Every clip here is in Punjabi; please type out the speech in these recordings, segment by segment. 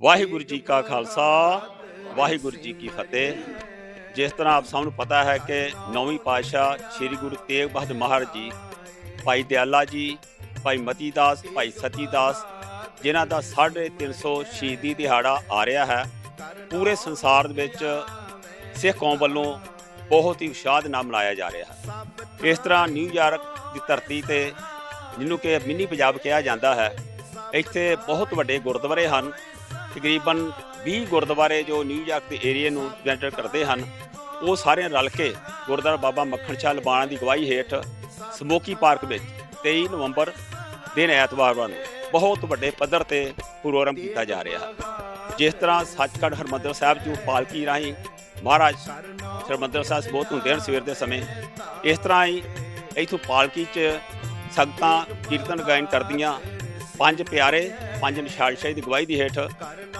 ਵਾਹਿਗੁਰੂ ਜੀ ਕਾ ਖਾਲਸਾ, ਵਾਹਿਗੁਰੂ ਜੀ ਕੀ ਫਤਿਹ। ਜਿਸ ਤਰ੍ਹਾਂ ਆਪ ਸਭ ਨੂੰ ਪਤਾ ਹੈ ਕਿ ਨੌਵੀਂ ਪਾਤਸ਼ਾਹ ਸ੍ਰੀ ਗੁਰੂ ਤੇਗ ਬਹਾਦਰ ਮਹਾਰਾਜ ਜੀ, ਭਾਈ ਦਿਆਲਾ ਜੀ, ਭਾਈ ਮਤੀ ਦਾਸ, ਭਾਈ ਸਤੀ ਦਾਸ, ਜਿਨ੍ਹਾਂ ਦਾ 350 ਸ਼ਹੀਦੀ ਦਿਹਾੜਾ ਆ ਰਿਹਾ ਹੈ, ਪੂਰੇ ਸੰਸਾਰ ਦੇ ਵਿੱਚ ਸਿੱਖ ਕੌਮ ਵੱਲੋਂ ਬਹੁਤ ਹੀ ਉਤਸ਼ਾਹ ਦੇ ਨਾਲ ਮਨਾਇਆ ਜਾ ਰਿਹਾ ਹੈ। ਇਸ ਤਰ੍ਹਾਂ ਨਿਊਯਾਰਕ ਦੀ ਧਰਤੀ ਤੇ, ਜਿਹਨੂੰ ਕਿ ਮਿੰਨੀ ਪੰਜਾਬ ਕਿਹਾ ਜਾਂਦਾ ਹੈ, ਇੱਥੇ ਬਹੁਤ ਵੱਡੇ ਗੁਰਦੁਆਰੇ ਹਨ ਤਕਰੀਬਨ 20 ਗੁਰਦੁਆਰੇ ਜੋ ਨਿਊਯਾਰਕ ਦੇ ਏਰੀਆ ਨੂੰ ਰੈਪਰੈਜ਼ੈਂਟ ਕਰਦੇ ਹਨ, ਉਹ ਸਾਰੇ ਰਲ ਕੇ ਗੁਰਦੁਆਰਾ ਬਾਬਾ ਮੱਖਣ ਸ਼ਾਹ ਲਬਾਣਾ ਦੀ ਗਵਾਹੀ ਹੇਠ ਸਮੋਕੀ ਪਾਰਕ ਵਿੱਚ 23 ਨਵੰਬਰ ਦਿਨ ਐਤਵਾਰ ਨੂੰ ਬਹੁਤ ਵੱਡੇ ਪੱਧਰ ਤੇ ਪ੍ਰੋਗਰਾਮ ਕੀਤਾ ਜਾ ਰਿਹਾ ਹੈ। ਜਿਸ ਤਰ੍ਹਾਂ ਸੱਚਖੰਡ ਹਰਮੰਦਰ ਸਾਹਿਬ ਜੋ ਪਾਲਕੀ ਰਾਹੀਂ ਮਹਾਰਾਜ ਹਰਮੰਦਰ ਸਾਹਿਬ ਬਹੁਤ ਹੁੰਦੇ ਹਨ ਸਵੇਰ ਦੇ ਸਮੇਂ, ਇਸ ਤਰ੍ਹਾਂ ਹੀ ਇਥੋਂ ਪਾਲਕੀ 'ਚ ਸੰਗਤਾਂ ਕੀਰਤਨ ਗਾਇਨ ਕਰਦੀਆਂ ਪੰਜ ਪਿਆਰੇ, ਪੰਜ ਨਿਸ਼ਾਨਸ਼ਾਹੀ ਦੀ ਗਵਾਹੀ ਦੀ ਹੇਠ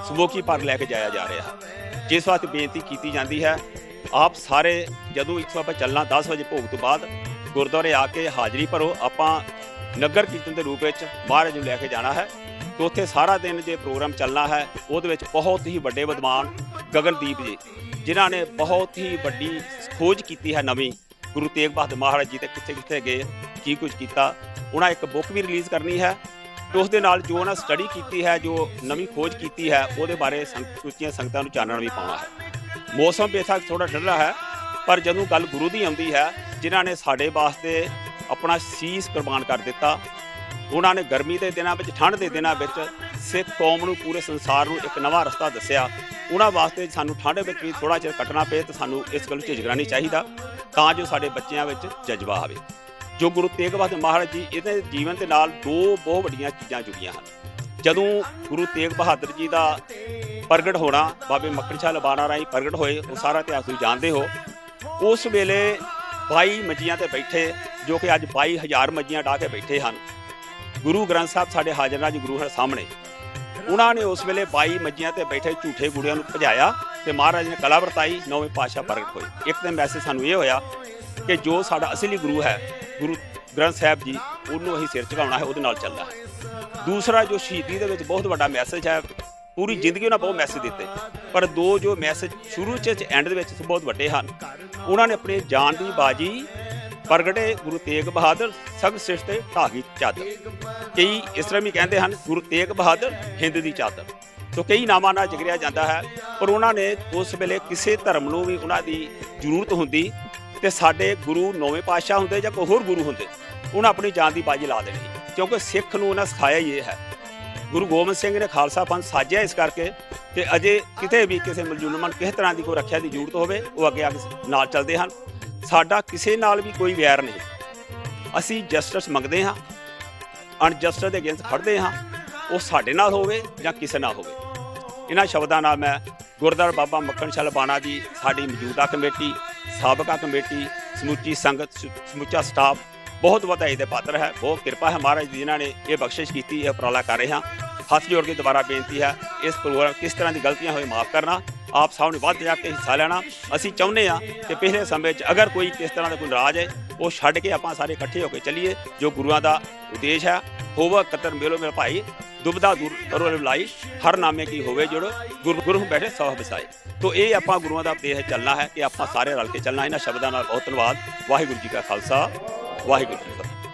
ਸਮੋਕੀ ਪਾਰਕ ਲੈ ਕੇ ਜਾਇਆ ਜਾ ਰਿਹਾ। ਹੈ ਜਿਸ ਵਾਸਤੇ ਬੇਨਤੀ ਕੀਤੀ ਜਾਂਦੀ ਹੈ, ਆਪ ਸਾਰੇ ਜਦੋਂ ਇੱਥੋਂ ਆਪਾਂ ਚੱਲਣਾ 10 ਵਜੇ ਭੋਗ ਤੋਂ ਬਾਅਦ ਗੁਰਦੁਆਰੇ ਆ ਕੇ ਹਾਜ਼ਰੀ ਭਰੋ। ਆਪਾਂ ਨਗਰ ਕੀਰਤਨ ਦੇ ਰੂਪ ਵਿੱਚ ਮਹਾਰਾਜ ਨੂੰ ਲੈ ਕੇ ਜਾਣਾ ਹੈ ਤੇ ਉੱਥੇ ਸਾਰਾ ਦਿਨ ਜੇ ਪ੍ਰੋਗਰਾਮ ਚੱਲਣਾ ਹੈ, ਉਹਦੇ ਵਿੱਚ ਬਹੁਤ ਹੀ ਵੱਡੇ ਵਿਦਵਾਨ ਗਗਨਦੀਪ ਜੀ, ਜਿਨ੍ਹਾਂ ਨੇ ਬਹੁਤ ਹੀ ਵੱਡੀ ਖੋਜ ਕੀਤੀ ਹੈ ਨਵੀਂ। ਗੁਰੂ ਤੇਗ ਬਹਾਦਰ ਮਹਾਰਾਜ ਜੀ ਤੇ ਕਿੱਥੇ ਕਿੱਥੇ ਗਏ, ਕੀ ਕੁਝ ਕੀਤਾ, ਉਹਨਾਂ ਇੱਕ ਬੁੱਕ ਵੀ ਰਿਲੀਜ਼ ਕਰਨੀ ਹੈ। ਉਸ ਦੇ ਨਾਲ ਜੋ ਉਹਨਾਂ ਸਟੱਡੀ ਕੀਤੀ ਹੈ, ਜੋ ਨਵੀਂ ਖੋਜ ਕੀਤੀ ਹੈ, ਉਹਦੇ ਬਾਰੇ ਸੰਗ- ਉੱਚੀਆਂ ਸੰਗਤਾਂ ਨੂੰ ਚਾਨਣ ਵੀ ਪਾਉਣਾ ਹੈ। ਮੌਸਮ ਬੇਸ਼ੱਕ ਥੋੜਾ ਠੰਡਾ ਹੈ, ਪਰ ਜਦੋਂ ਗੱਲ ਗੁਰੂ ਦੀ ਆਉਂਦੀ ਹੈ, ਜਿਨ੍ਹਾਂ ਨੇ ਸਾਡੇ ਵਾਸਤੇ ਆਪਣਾ ਸੀਸ ਕੁਰਬਾਨ ਕਰ ਦਿੱਤਾ, ਉਹਨਾਂ ਨੇ ਗਰਮੀ ਦੇ ਦਿਨਾਂ ਵਿੱਚ ਠੰਡ ਦੇ ਦਿਨਾਂ ਵਿੱਚ ਸਿੱਖ ਕੌਮ ਨੂੰ, ਪੂਰੇ ਸੰਸਾਰ ਨੂੰ ਇੱਕ ਨਵਾਂ ਰਸਤਾ ਦੱਸਿਆ। ਉਹਨਾਂ ਵਾਸਤੇ ਸਾਨੂੰ ਠੰਡ ਵਿੱਚ ਵੀ ਥੋੜਾ ਚਿਰ ਕੱਟਣਾ ਪਏ ਤਾਂ ਸਾਨੂੰ ਇਸ ਗੱਲ ਨੂੰ ਝਿਜਕਣਾ ਨਹੀਂ ਚਾਹੀਦਾ, ਤਾਂ ਜੋ ਸਾਡੇ ਬੱਚਿਆਂ ਵਿੱਚ ਜਜ਼ਬਾ ਆਵੇ। ਜੋ ਗੁਰੂ ਤੇਗ ਬਹਾਦਰ ਮਹਾਰਾਜ ਜੀ ਇਹਦੇ ਜੀਵਨ ਦੇ ਨਾਲ ਦੋ ਬਹੁਤ ਵੱਡੀਆਂ ਚੀਜ਼ਾਂ ਜੁੜੀਆਂ ਹਨ। ਜਦੋਂ ਗੁਰੂ ਤੇਗ ਬਹਾਦਰ ਜੀ ਦਾ ਪ੍ਰਗਟ ਹੋਣਾ, ਬਾਬੇ ਮੱਕੜ ਸ਼ਾਹ ਲਬਾਣਾ ਰਾਹੀਂ ਪ੍ਰਗਟ ਹੋਏ, ਉਹ ਸਾਰਾ ਇਤਿਹਾਸ ਤੁਸੀਂ ਜਾਣਦੇ ਹੋ। ਉਸ ਵੇਲੇ 22 ਮੱਜੀਆਂ ਤੇ ਬੈਠੇ, ਜੋ ਕਿ ਅੱਜ 22000 ਮੱਜੀਆਂ ਢਾ ਕੇ ਬੈਠੇ ਹਨ। ਗੁਰੂ ਗ੍ਰੰਥ ਸਾਹਿਬ ਸਾਡੇ ਹਾਜ਼ਰਨਾਜ ਗੁਰੂ ਹਰ ਸਾਹਮਣੇ। ਉਹਨਾਂ ਨੇ ਉਸ ਵੇਲੇ 22 ਮੱਜੀਆਂ ਤੇ ਬੈਠੇ ਝੂਠੇ ਗੁੜਿਆਂ ਨੂੰ ਭਜਾਇਆ। ਤੇ ਮਹਾਰਾਜ ਨੇ ਕਲਾ ਵਰਤਾਈ, ਨੌਵੇਂ ਪਾਤਸ਼ਾਹ ਪ੍ਰਗਟ ਹੋਏ। ਇੱਕ ਤੇ ਮੈਸੇਜ ਸਾਨੂੰ ਇਹ ਹੋਇਆ ਕਿ ਜੋ ਸਾਡਾ ਅਸਲੀ ਗੁਰੂ ਹੈ, ਗੁਰੂ ਗ੍ਰੰਥ ਸਾਹਿਬ ਜੀ, ਉਹਨੂੰ ਅਸੀਂ ਸਿਰ ਝੁਕਾਉਣਾ ਹੈ, ਉਹਦੇ ਨਾਲ ਚੱਲਣਾ ਹੈ। ਦੂਸਰਾ ਜੋ ਸ਼ਹੀਦੀ ਦੇ ਵਿੱਚ ਬਹੁਤ ਵੱਡਾ ਮੈਸੇਜ ਹੈ, ਪੂਰੀ ਜ਼ਿੰਦਗੀ ਉਹਨਾਂ ਬਹੁਤ ਮੈਸੇਜ ਦਿੱਤੇ। ਪਰ ਦੋ ਜੋ ਮੈਸੇਜ ਸ਼ੁਰੂ ਚ ਐਂਡ ਦੇ ਵਿੱਚ ਬਹੁਤ ਵੱਡੇ ਹਨ। ਉਹਨਾਂ ਨੇ ਆਪਣੀ ਜਾਨ ਦੀ ਬਾਜੀ ਪ੍ਰਗਟੇ ਗੁਰੂ ਤੇਗ ਬਹਾਦਰ ਸਭ ਸਿਰ ਤੇ ਢਾਗੀ ਚਾਦਰ। ਕਈ ਇਸ ਤਰ੍ਹਾਂ ਵੀ ਕਹਿੰਦੇ ਹਨ, ਗੁਰੂ ਤੇਗ ਬਹਾਦਰ, ਹਿੰਦ ਦੀ ਚਾਦਰ। ਸੋ ਕਈ ਨਾਵਾਂ ਨਾਲ ਜਿਗਰਿਆ ਜਾਂਦਾ ਹੈ, ਪਰ ਉਹਨਾਂ ਨੇ ਉਸ ਵੇਲੇ ਕਿਸੇ ਧਰਮ ਨੂੰ ਵੀ ਉਹਨਾਂ ਦੀ ਜ਼ਰੂਰਤ ਹੁੰਦੀ ਤੇ ਸਾਡੇ ਗੁਰੂ ਨੌਵੇਂ ਪਾਤਸ਼ਾਹ ਹੁੰਦੇ ਜਾਂ ਕੋਈ ਹੋਰ ਗੁਰੂ ਹੁੰਦੇ, ਉਹਨਾਂ ਆਪਣੀ ਜਾਨ ਦੀ ਬਾਜੀ ਲਾ ਦੇਣੀ। ਕਿਉਂਕਿ ਸਿੱਖ ਨੂੰ ਉਹਨਾਂ ਸਿਖਾਇਆ ਹੀ ਇਹ ਹੈ। ਗੁਰੂ ਗੋਬਿੰਦ ਸਿੰਘ ਨੇ ਖਾਲਸਾ ਪੰਥ ਸਾਜਿਆ ਇਸ ਕਰਕੇ ਕਿ ਅਜੇ ਕਿਤੇ ਵੀ ਕਿਸੇ ਮਲਜੂਲਮਨ ਕਿਸੇ ਤਰ੍ਹਾਂ ਦੀ ਕੋਈ ਰੱਖਿਆ ਦੀ ਜ਼ਰੂਰਤ ਹੋਵੇ, ਉਹ ਅੱਗੇ ਆ ਕੇ ਨਾਲ ਚੱਲਦੇ ਹਨ। ਸਾਡਾ ਕਿਸੇ ਨਾਲ ਵੀ ਕੋਈ ਵੈਰ ਨਹੀਂ। ਅਸੀਂ ਜਸਟਿਸ ਮੰਗਦੇ ਹਾਂ ਅਨਜਸਟਿਸ ਦੇ ਅਗੇਂਸਟ ਖੜਦੇ ਹਾਂ, ਉਹ ਸਾਡੇ ਨਾਲ ਹੋਵੇ ਜਾਂ ਕਿਸੇ ਨਾਲ ਹੋਵੇ। ਇਹਨਾਂ ਸ਼ਬਦਾਂ ਨਾਲ ਮੈਂ ਗੁਰਦੁਆਰਾ ਬਾਬਾ ਮੱਖਣ ਸ਼ਾਹ ਬਾਣਾ ਦੀ ਸਾਡੀ ਮੌਜੂਦਾ ਕਮੇਟੀ, ਸਾਬਕਾ ਕਮੇਟੀ, ਸਮੁੱਚੀ ਸੰਗਤ, ਸ- ਸਮੁੱਚਾ ਸਟਾਫ ਬਹੁਤ ਵਧਾਈ ਦੇ ਪਾਤਰ ਹੈ, ਬਹੁਤ ਕਿਰਪਾ ਹੈ ਮਹਾਰਾਜ ਦੀ ਜਿਨ੍ਹਾਂ ਨੇ ਇਹ ਬਖਸ਼ਿਸ਼ ਕੀਤੀ, ਇਹ ਉਪਰਾਲਾ ਕਰ ਰਹੇ ਹਾਂ। ਹੱਥ ਜੋੜ ਕੇ ਦੁਬਾਰਾ ਬੇਨਤੀ ਹੈ, ਇਸ ਪ੍ਰੋਗਰਾਮ ਕਿਸ ਤਰ੍ਹਾਂ ਦੀ ਗਲਤੀਆਂ ਹੋਏ ਮਾਫ ਕਰਨਾ, ਆਪ ਸਭ ਨੇ ਵੱਧ ਜਾ ਕੇ ਹਿੱਸਾ ਲੈਣਾ। ਅਸੀਂ ਚਾਹੁੰਦੇ ਹਾਂ ਕਿ ਪਿਛਲੇ ਸਮੇਂ 'ਚ ਅਗਰ ਕੋਈ ਕਿਸ ਤਰ੍ਹਾਂ ਦਾ ਕੋਈ ਨਾਰਾਜ਼ ਹੈ, ਉਹ ਛੱਡ ਕੇ ਆਪਾਂ ਸਾਰੇ ਇਕੱਠੇ ਹੋ ਕੇ ਚੱਲੀਏ, ਜੋ ਗੁਰੂਆਂ ਦਾ ਉਦੇਸ਼ ਹੈ। ਹੋਵਾ ਕਤਰ ਮੇਲੋ ਮੇਰੇ ਭਾਈ ਦੁਬਦਾ ਦੂਰ ਕਰੋ ਲਾਈ ਹਰ ਨਾਮੇ ਕੀ ਹੋਵੇ ਜੁੜ ਗੁਰੂ ਗੁਰੂ ਬੈਠੇ ਸਭ ਬਸਾਏ ਤੋ ਇਹ ਆਪਾਂ ਗੁਰੂਆਂ ਦਾ ਉਪਦੇਸ਼ ਚੱਲਣਾ ਹੈ ਕਿ ਆਪਾਂ ਸਾਰੇ ਰਲ ਕੇ ਚੱਲਣਾ। ਇਹਨਾਂ ਸ਼ਬਦਾਂ ਨਾਲ ਬਹੁਤ ਧੰਨਵਾਦ। ਵਾਹਿਗੁਰੂ ਜੀ ਕਾ ਖਾਲਸਾ। ਵਾਹਿਗੁਰੂ ਜੀ ਕੀ ਫਤਿਹ।